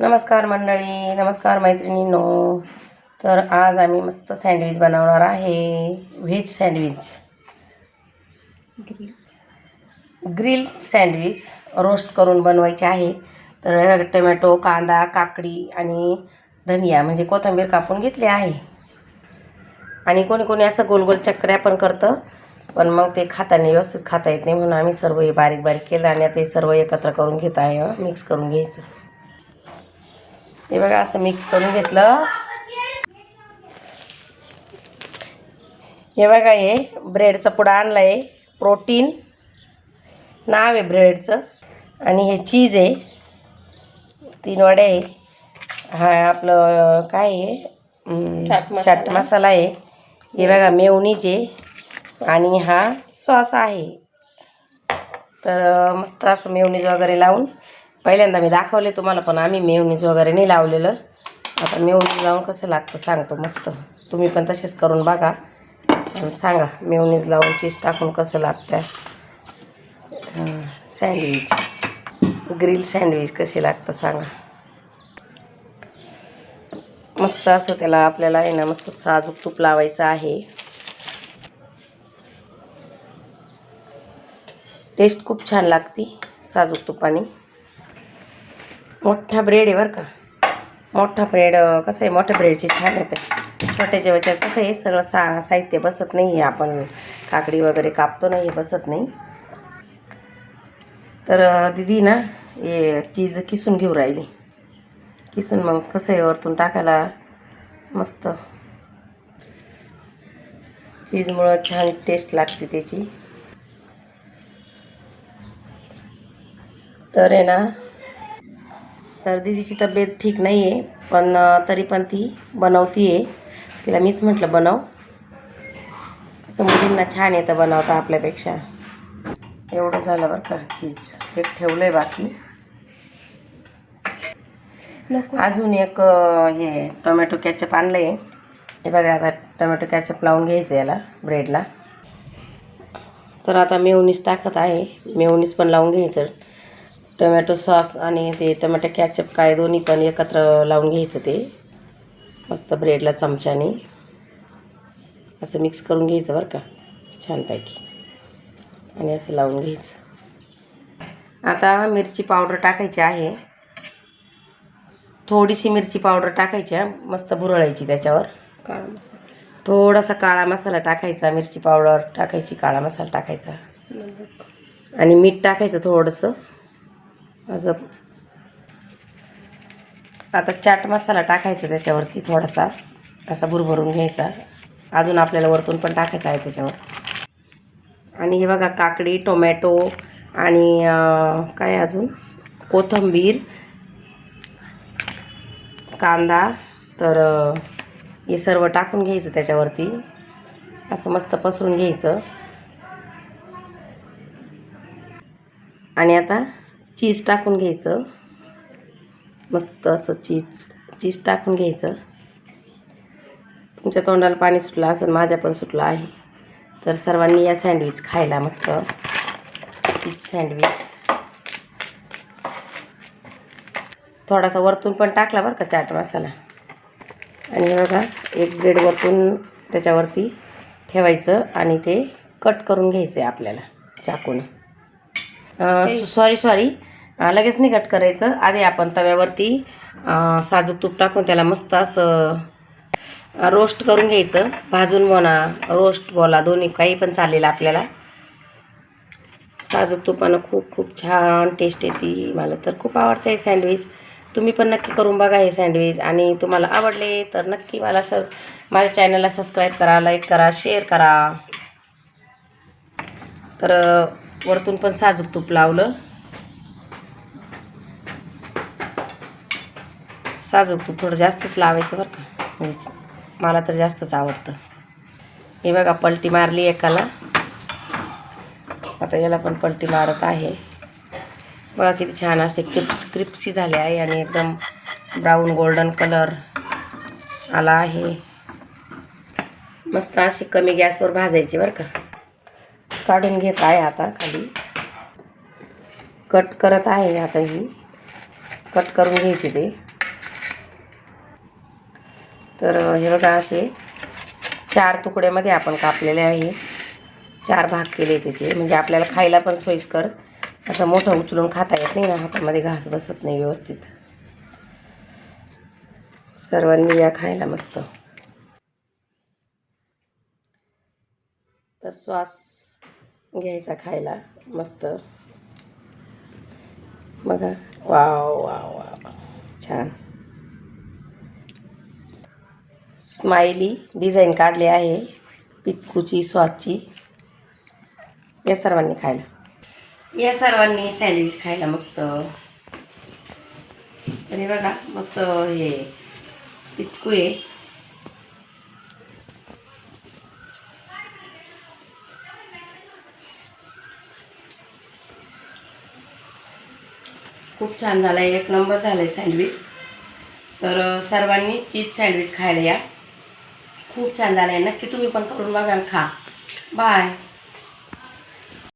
नमस्कार मंडळी नमस्कार मैत्रिणींनो. तर आज आम्ही मस्त सँडविच बनवणार आहे. Veg sandwich. Grill sandwich roast करून बनवायचे आहे. तर टोमॅटो कांदा काकडी आणि धनिया म्हणजे कोथिंबीर कापून घेतली आहे. आणि कोणी कोणी असं गोल गोल चक्र्या पण करतं पण मग ते खाताना व्यवस्थित खाता येत नाही म्हणून आम्ही सर्व हे बारीक बारीक केलं आणि आता हे सर्व एकत्र करून घेत आहे. मिक्स करून घ्यायचं. हे बघा असं मिक्स करून घेतलं. हे बघा हे ब्रेडचा पुडा आणला आहे प्रोटीन नाव आहे ब्रेडचं आणि हे चीज आहे. तीन वडे आहे. हा आपलं काय आहे? चाट मसाला. आहे. हे बघा मेवणीच आणि हा सॉस आहे. तर मस्त असं मेवणीज वगैरे लावून पहिल्यांदा मी दाखवले तुम्हाला पण आम्ही मेवणीज वगैरे नाही लावलेलं. आता मेवनीज लावून कसं लागतं सांगतो मस्त. तुम्ही पण तसेच करून बघा. आणि सांगा मेवणीज लावून चीज टाकून कसं लागतं सँडविच ग्रिल सँडविच कसे लागतं सांगा. मस्त असं त्याला आपल्याला आहे ना मस्त साजूक तूप लावायचं आहे. टेस्ट खूप छान लागते साजूक तुपाने. मोठा ब्रेड आहे बरं का. मोठा ब्रेड कसं आहे मोठ्या ब्रेडची छान येते छोट्याच्या वेळेच्यात कसं आहे सगळं सा साहित्य बसत नाही आहे आपण. काकडी वगैरे कापतो नाही आहे बसत नाही. तर दिदी दीदी ना हे चीज किसून घेऊ राहिली. किसून मग कसं आहे वरतून टाकायला मस्त. चीजमुळं छान टेस्ट लागते त्याची. तर आहे ना तर दीदीची तब्येत ठीक नाही आहे पण तरी पण ती बनवती आहे तिला मीच म्हटलं बनव. असं मुलींना छान येतं बनवता आपल्यापेक्षा. एवढं झालं बरं का चीज. एक ठेवलं आहे बाकी अजून एक हे टोमॅटो कॅचअप आणलं आहे हे बघा आता टोमॅटो कॅचअप लावून घ्यायचं याला ब्रेडला. तर आता मेवनीस टाकत आहे. मेवनीस पण लावून घ्यायचं. टोमॅटो सॉस आणि ते टोमॅटो कॅचअप काय दोन्ही पण एकत्र लावून घ्यायचं ते. मस्त ब्रेडला चमच्याने. असं मिक्स करून घ्यायचं बरं का. छानपैकी. आणि असं लावून घ्यायचं. आता मिरची पावडर टाकायची आहे. थोडीशी मिरची पावडर टाकायची मस्त भुरळायची त्याच्यावर. काळा मसाला. थोडासा काळा मसाला टाकायचा. मिरची पावडर टाकायची काळा मसाला टाकायचा. आणि मीठ टाकायचं थोडंसं. असं आता चाट मसाला टाकायचा त्याच्यावरती थोडासा असा भुरभरून घ्यायचा. अजून आपल्याला वरतून पण टाकायचा आहे त्याच्यावर. आणि हे बघा काकडी टोमॅटो आणि काय अजून? कोथिंबीर कांदा तर हे सर्व टाकून घ्यायचं त्याच्यावरती. असं मस्त पसरून घ्यायचं. आणि आता चीज टाकून घ्यायचं. मस्त असं चीज चीज टाकून घ्यायचं. तुमच्या तोंडाला पाणी सुटलं असेल माझ्या पण सुटलं आहे. तर सर्वांनी या सँडविच खायला मस्त. Cheese sandwich. थोडासा वरतून पण टाकला बरं का चाट मसाला. आणि बघा एक ब्रेड वरतून त्याच्यावरती ठेवायचं आणि ते कट करून घ्यायचं आहे आपल्याला चाकून. सॉरी सॉरी लगेच नाही कट करायचं. आधी आपण तव्यावरती साजूक तूप टाकून त्याला मस्त असं रोस्ट करून घ्यायचं. भाजून म्हणा रोस्ट बोला दोन्ही काही पण चालेल आपल्याला. साजूक तुपानं खूप खूप छान टेस्ट येते. मला तर खूप आवडतं हे सँडविच तुम्ही पण नक्की करून बघा हे सँडविच आणि तुम्हाला आवडले तर नक्की मला सर माझ्या चॅनलला सबस्क्राईब करा लाईक करा शेअर करा. तर वरतून पण साजूक तूप लावलं. साजूक तूप थोडं जास्तच लावायचं बरं का. म्हणजे मला तर जास्तच आवडतं. हे बघा पलटी मारली एकाला. आता याला पण पलटी मारत आहे. बघा किती छान असे क्रिप्स क्रिप्सी झाले आहे आणि एकदम ब्राऊन गोल्डन कलर आला आहे. मस्त अशी कमी गॅसवर भाजायची बरं का. काढून घेत आहे आता खाली. कट करत आहे आता ही. कट करून घ्यायचे ते. तर हे बघा असे चार तुकड्यामध्ये आपण कापलेले आहे. चार भाग केले त्याचे. म्हणजे आपल्याला खायला पण सोयीस्कर. असं मोठं उचलून खाता येत नाही ना. हातामध्ये घास बसत नाही व्यवस्थित. सर्वांनी या खायला मस्त. तर श्वास घ्यायचा खायला मस्त. बघा. वाव वाव वा छान. स्माइली डिझाईन काढली आहे पिचकूची स्वादची. या सर्वांनी खायला. या सर्वांनी सँडविच खायला मस्त. अरे बघा मस्त हे पिचकू आहे. खूप छान झालं. आहे एक नंबर झालं आहे सँडविच. तर सर्वांनी चीज सँडविच खायला या. खूप छान झालं आहे नक्की तुम्ही पण करून बघाल खा. बाय.